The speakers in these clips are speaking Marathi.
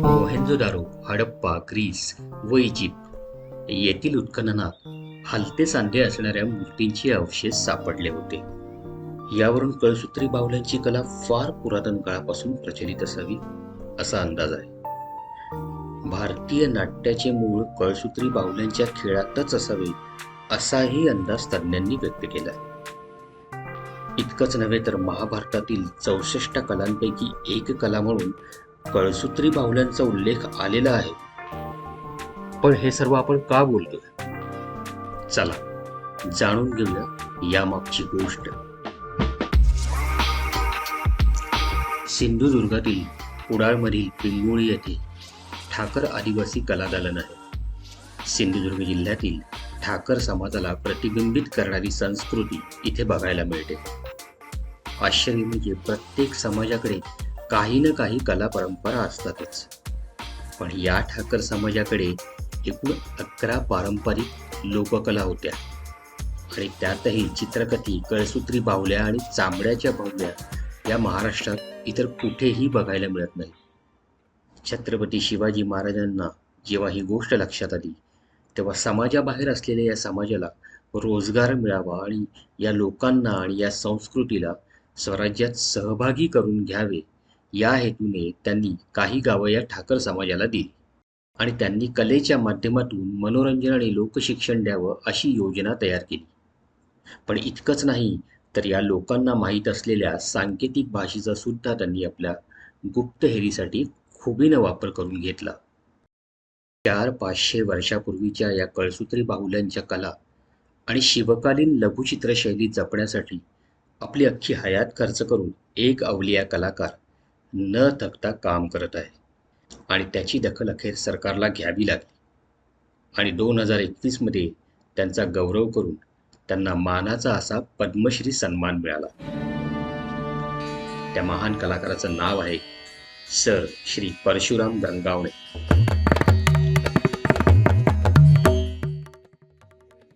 मोहेंजोदारो हडप्पा ग्रीस व इजिप्त. येथील उत्खननात हलते सांधे असणाऱ्या मूर्तींचे अवशेष सापडले होते. यावरून कळसूत्री बावल्यांची कला फार पुरातन काळापासून प्रचलित असावी असा अंदाज आहे. भारतीय नाट्याचे मूळ कळसूत्री बाहुल्यांच्या खेळातच असावे असाही अंदाज तज्ज्ञांनी व्यक्त केला आहे. इतकंच नव्हे तर महाभारतातील चौसष्ट कलांपैकी एक कला म्हणून कळसूत्री बाहुल्यांचा उल्लेख आलेला आहे. पण हे सर्व आपण का बोलतोय? चला जाणून घेऊया यामागची गोष्ट. सिंधुदुर्गातील कुडाळमधील पिंगुळी येथे ठाकर आदिवासी कला दालन आहे. सिंधुदुर्ग जिल्ह्यातील ठाकर समाजाला प्रतिबिंबित करणारी संस्कृती इथे बघायला मिळते. आश्चर्य म्हणजे प्रत्येक समाजाकडे काही ना काही कला परंपरा असतातच. पण या ठाकर समाजाकडे एकूण अकरा पारंपरिक लोककला होत्या. आणि त्यातही चित्रकथी कळसूत्री बाहुल्या आणि चांबड्याच्या बाहुल्या या महाराष्ट्रात इतर कुठेही बघायला मिळत नाही. छत्रपती शिवाजी महाराजांना जेव्हा ही गोष्ट लक्षात आली तेव्हा समाजाबाहेर असलेल्या या समाजाला रोजगार मिळावा आणि या लोकांना आणि या संस्कृतीला स्वराज्यात सहभागी करून घ्यावे. या हेतूने त्यांनी काही गावं या ठाकर समाजाला दिली. आणि त्यांनी कलेच्या माध्यमातून मनोरंजन आणि लोकशिक्षण द्यावं अशी योजना तयार केली. पण इतकंच नाही तर या लोकांना माहीत असलेल्या सांकेतिक भाषेचा सुद्धा त्यांनी आपल्या गुप्तहेरीसाठी खुबीनं वापर करून घेतला. चार पाचशे वर्षापूर्वीच्या या कळसूत्री बाहुल्यांच्या कला आणि शिवकालीन लघुचित्रशैली जपण्यासाठी आपली अख्खी हयात खर्च करून एक अवलिया कलाकार न थकता काम करत आहे. आणि त्याची दखल अखेर सरकारला घ्यावी लागली. आणि दोन हजार एकवीसमध्ये त्यांचा गौरव करून त्यांना मानाचा असा पद्मश्री सन्मान मिळाला. त्या महान कलाकाराचं नाव आहे सर श्री परशुराम गंगावणे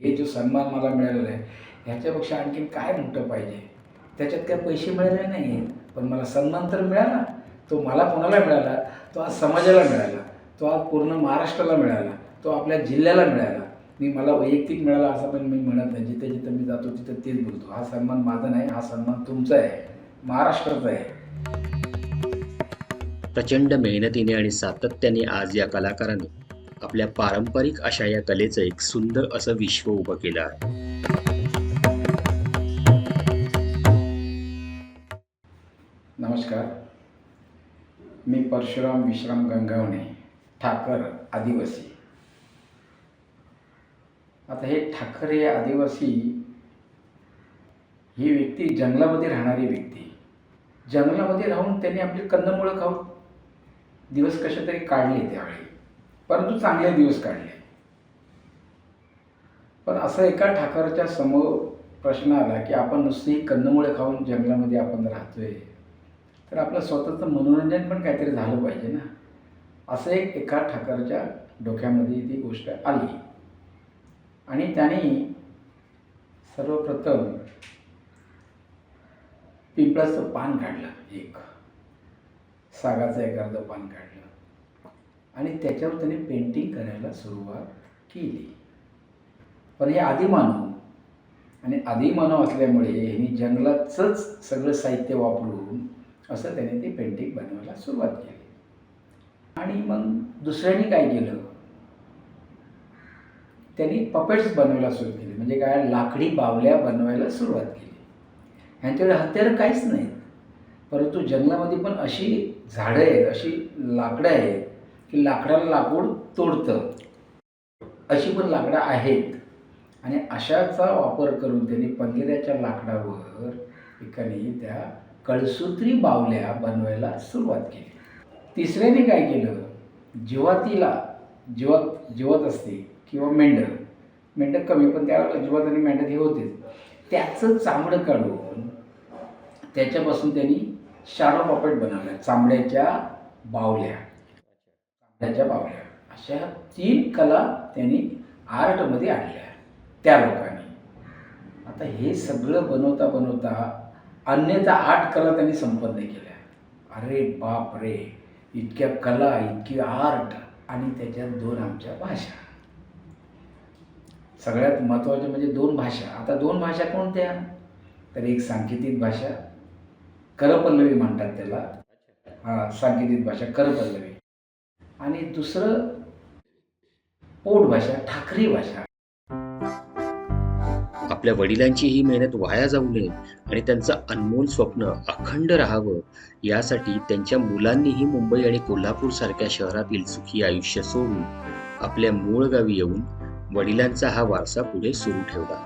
हे जो सन्मान मला मिळालेला आहे ह्याच्यापेक्षा आणखीन काय मोठं पाहिजे? त्याच्यात काय पैसे मिळाले नाही आहेत पण मला सन्मान तर मिळाला. तो मला कोणाला मिळाला? तो आज समाजाला मिळाला. तो आज पूर्ण महाराष्ट्राला मिळाला. तो आपल्या जिल्ह्याला मिळाला. मी मला वैयक्तिक मिळाला असं पण मी म्हणत नाही. जिथे जिथं मी जातो तिथं तेच बोलतो. हा सन्मान माझा नाही हा सन्मान तुमचा आहे. महाराष्ट्राचा आहे. प्रचंड मेहनतीने आणि सातत्याने आज या कलाकाराने आपल्या पारंपरिक अशा या कलेचं एक सुंदर असं विश्व उभं केलं आहे. परशुराम विश्राम गंगावणे ठाकर आदिवासी. आता हे ठाकर हे आदिवासी ही व्यक्ती जंगलामध्ये राहणारी व्यक्ती. जंगलामध्ये राहून त्यांनी आपली कंदमुळं खाऊन दिवस कसे तरी काढले त्यावेळी. परंतु चांगले दिवस काढले. पण असं एका ठाकरच्या समोर प्रश्न आला की आपण नुसती कंदमुळे खाऊन जंगलामध्ये आपण राहतोय. तर आपलं स्वतःचं मनोरंजन पण काहीतरी झालं पाहिजे ना. असं एक एका ठाकरच्या डोक्यामध्ये ती गोष्ट आली. आणि त्याने सर्वप्रथम पिंपळाचं पान काढलं एक सागाचं एक अर्ध पान काढलं. आणि त्याच्यावर त्याने पेंटिंग करायला सुरुवात केली. पण हे आदिमानव आणि आदिमानव असल्यामुळे ह्यांनी जंगलाचंच सगळं साहित्य वापरून असं त्याने ते पेंटिंग बनवायला सुरुवात केली. आणि मग दुसऱ्याने काय केलं? त्यांनी पपेट्स बनवायला सुरू केली. म्हणजे काय? लाकडी बावल्या बनवायला सुरुवात केली. ह्यांच्याकडे हत्यारं काहीच नाहीत. परंतु जंगलामध्ये पण अशी झाडं आहेत अशी लाकडं आहेत की लाकडाला लाकूड तोडतं. अशी पण लाकडं आहेत. आणि अशाचा वापर करून त्यांनी पंगिऱ्याच्या लाकडावर एकाने त्या कळसूत्री बावल्या बनवायला सुरुवात केली. तिसऱ्याने काय केलं? जिवातीला जिवत जिवत असते किंवा मेंढक मेंढक कमी पण त्यावेळेला जिवत आणि मेंढक हे होतेच. त्याचं चामडं काढून त्याच्यापासून त्यांनी शाडो पॉपेट बनवल्या चांबड्याच्या बावल्या. चांबड्याच्या बावल्या. अशा तीन कला त्यांनी आर्टमध्ये आणल्या त्या लोकांनी. आता हे सगळं बनवता बनवता अन्यथा आठ कला त्यांनी संपन्न केल्या. अरे बाप रे इतक्या कला इतकी आर्ट आणि त्याच्यात दोन आमच्या भाषा. सगळ्यात महत्त्वाच्या म्हणजे दोन भाषा. आता दोन भाषा कोणत्या? तर एक सांकेतिक भाषा. करपल्लवी म्हणतात त्याला. हा सांकेतिक भाषा करपल्लवी. आणि दुसरं पोट भाषा ठाकरी भाषा. आपल्या वडिलांची ही मेहनत वाया जाऊ नये आणि त्यांचं अनमोल स्वप्न अखंड राहावं यासाठी त्यांच्या मुलांनीही मुंबई आणि कोल्हापूर सारख्या शहरातील सुखी आयुष्य सोडून आपल्या मूळ गावी येऊन वडिलांचा हा वारसा पुढे सुरू ठेवला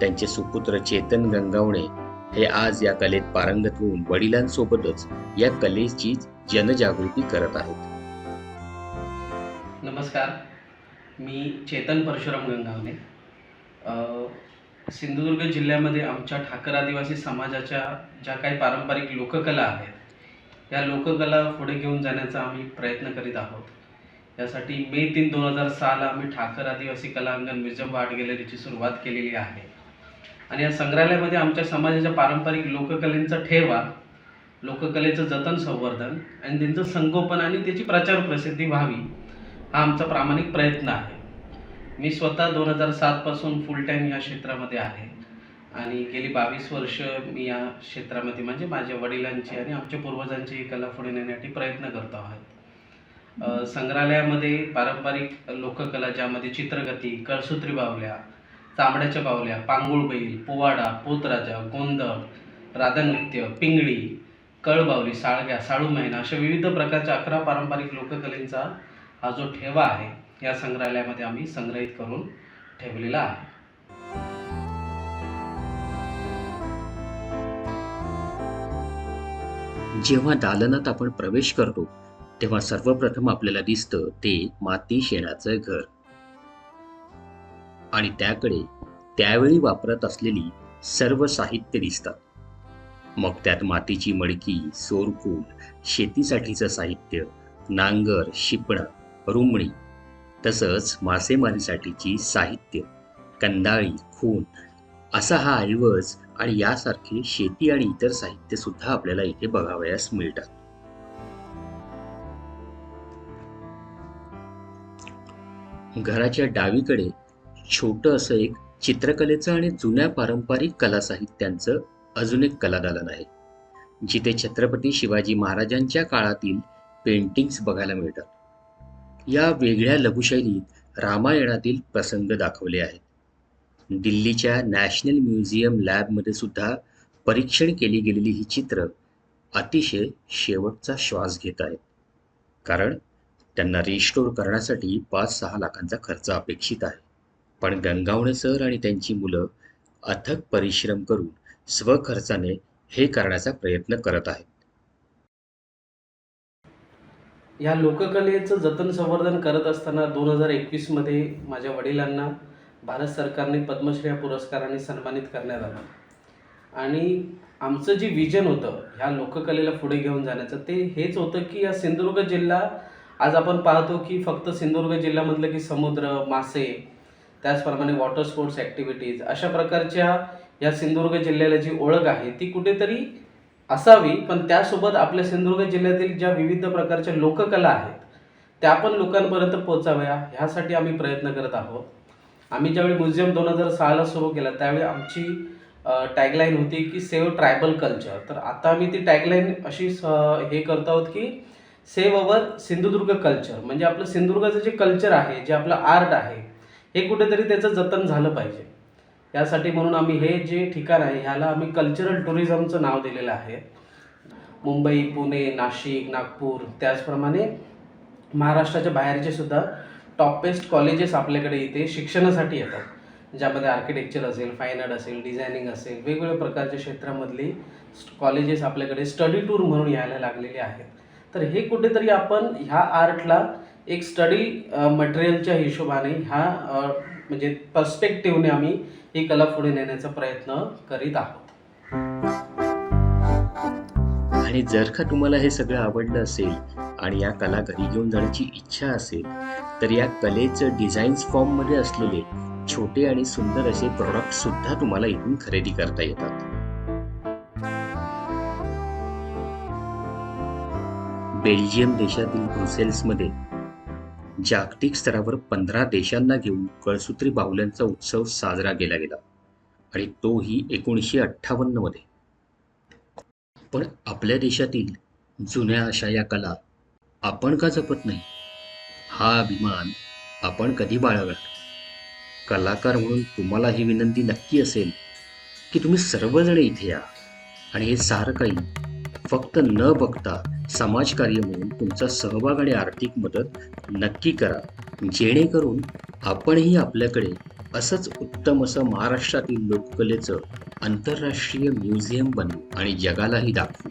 त्यांचे सुपुत्र चेतन गंगावणे हे आज या कलेत पारंगत होऊन वडिलांसोबतच या कलेची जनजागृती करत आहेत. नमस्कार. मी चेतन परशुराम गंगावणे. सिंधुदुर्ग जिल्ह्यामध्ये आमच्या ठाकर आदिवासी समाजाच्या ज्या काही पारंपरिक लोककला आहेत या लोककला पुढे घेऊन जाण्याचा आम्ही प्रयत्न करीत आहोत. यासाठी मे तीन दोन हजार सहाला आम्ही ठाकर आदिवासी कला अंगण म्युझियम आर्ट गॅलरीची सुरुवात केलेली आहे. आणि या संग्रहालयामध्ये आमच्या समाजाच्या पारंपरिक लोककलेंचा ठेवा लोककलेचं जतन संवर्धन आणि त्यांचं संगोपन आणि त्याची प्रचार प्रसिद्धी व्हावी हा आमचा प्रामाणिक प्रयत्न आहे. मी स्वतः दोन हजार सातपासून फुल टाईम या क्षेत्रामध्ये आहे. आणि गेली बावीस वर्ष मी या क्षेत्रामध्ये म्हणजे माझ्या वडिलांची आणि आमच्या पूर्वजांची कला पुढे नेण्यासाठी प्रयत्न करतो आहोत संग्रहालयामध्ये पारंपरिक लोककला ज्यामध्ये चित्रगती कळसूत्री बावल्या चामड्याच्या बावल्या पांगुळ बैल पोवाडा पोतराजा गोंधळ राधानृत्य पिंगळी कळबावली साळग्या साळू महिना अशा विविध प्रकारच्या अकरा पारंपरिक लोककलेंचा हा जो ठेवा आहे या संग्रहालयामध्ये आम्ही संग्रहित करून ठेवलेला आहे. जेव्हा दालनात आपण प्रवेश करतो तेव्हा सर्वप्रथम आपल्याला दिसतं ते माती शेणाचं घर. आणि त्याकडे त्यावेळी वापरत असलेली सर्व साहित्य दिसतात. मग त्यात मातीची मडकी सोरकूल शेतीसाठीचं साहित्य नांगर शिपणा रुमणी तसंच मासेमारीसाठीची साहित्य कंदाळी खून असा हा ऐवज आणि यासारखे शेती आणि इतर साहित्य सुद्धा आपल्याला इथे बघावयास मिळतात. घराच्या डावीकडे छोटं असं एक चित्रकलेचं आणि जुन्या पारंपरिक कला साहित्यांचं अजून एक कलादालन आहे जिथे छत्रपती शिवाजी महाराजांच्या काळातील पेंटिंग्स बघायला मिळतात. या वेगळ्या लघुशैलीत रामायणातील प्रसंग दाखवले आहेत. दिल्लीच्या नॅशनल म्युझियम लॅबमध्ये सुद्धा परीक्षण केली गेलेली ही चित्र अतिशय शेवटचा श्वास घेत आहेत. कारण त्यांना रिस्टोर करण्यासाठी पाच सहा लाखांचा खर्च अपेक्षित आहे. पण गंगावणे सर आणि त्यांची मुलं अथक परिश्रम करून स्वखर्चाने हे करण्याचा प्रयत्न करत आहेत. ह्या लोककलेचं जतन संवर्धन करत असताना दोन हजार एकवीसमध्ये माझ्या वडिलांना भारत सरकारने पद्मश्री या पुरस्काराने सन्मानित करण्यात आलं. आणि आमचं जे विजन होतं ह्या लोककलेला पुढे घेऊन जाण्याचं ते हेच होतं की या सिंधुदुर्ग जिल्हा आज आपण पाहतो की फक्त सिंधुदुर्ग जिल्ह्यामधलं की समुद्र मासे त्याचप्रमाणे वॉटर स्पोर्ट्स ॲक्टिव्हिटीज अशा प्रकारच्या या सिंधुदुर्ग जिल्ह्याला जी ओळख आहे ती कुठेतरी असावी पण त्यासोबत आपल्या सिंधुदुर्ग जिल्ह्यातील ज्या विविध प्रकारच्या लोककला आहेत त्या पण लोकांपर्यंत पोचाव्या ह्यासाठी आम्ही प्रयत्न करत आहोत. आम्ही ज्यावेळी म्युझियम दोन हजार सहाला सुरू केला त्यावेळी आमची टॅगलाईन होती की सेव्ह ट्रायबल कल्चर. तर आता आम्ही ती टॅगलाईन अशी स- हे करत आहोत की सेव्ह अवर सिंधुदुर्ग कल्चर. म्हणजे आपलं सिंधुदुर्गाचं जे कल्चर आहे जे आपलं आर्ट आहे हे कुठेतरी त्याचं जतन झालं पाहिजे. यासाठी म्हणून आम्ही हे जे ठिकाण आहे ह्याला आम्ही कल्चरल टुरिझमचं नाव दिलेलं आहे. मुंबई पुणे नाशिक नागपूर त्याचप्रमाणे महाराष्ट्राच्या बाहेरचे सुद्धा टॉप बेस्ट कॉलेजेस आपल्याकडे इथे शिक्षणासाठी येतात. ज्यामध्ये आर्किटेक्चर असेल फाईन आर्ट असेल डिझायनिंग असेल वेगवेगळ्या प्रकारच्या क्षेत्रामधली कॉलेजेस आपल्याकडे स्टडी टूर म्हणून यायला लागलेले आहेत. तर हे कुठेतरी आपण ह्या आर्टला एक स्टडी मटेरियलच्या हिशोबाने ह्या म्हणजे पर्स्पेक्टिव्हने आम्ही ही कला पुढे नेण्याचा प्रयत्न करीत आहोत. आणि जर का तुम्हाला हे सगळं आवडलं असेल आणि या कला घरी घेऊन जाण्याची इच्छा असेल तर या कलेचं डिझाईन्स फॉर्ममध्ये असलेले छोटे आणि सुंदर असे प्रॉडक्ट सुद्धा तुम्हाला इथून खरेदी करता येतात. बेल्जियम देशातील ब्रुसेल्समध्ये जागतिक स्तरावर पंधरा देशांना घेऊन कळसूत्री बाहुल्यांचा उत्सव साजरा केला गेला. आणि तोही एकोणीसशे अठ्ठावन्नमध्ये पण आपल्या देशातील जुन्या अशा या कला आपण का जपत नाही? हा अभिमान आपण कधी बाळगणार? कलाकार म्हणून तुम्हाला ही विनंती नक्की असेल की तुम्ही सर्वजण इथे या आणि हे सारं काही फक्त न बघता समाजकार्य म्हणून तुमचा सहभाग आणि आर्थिक मदत नक्की करा. जेणेकरून आपणही आपल्याकडे असंच उत्तम असं महाराष्ट्रातील लोककलेचं आंतरराष्ट्रीय म्युझियम बनवू आणि जगालाही दाखवू.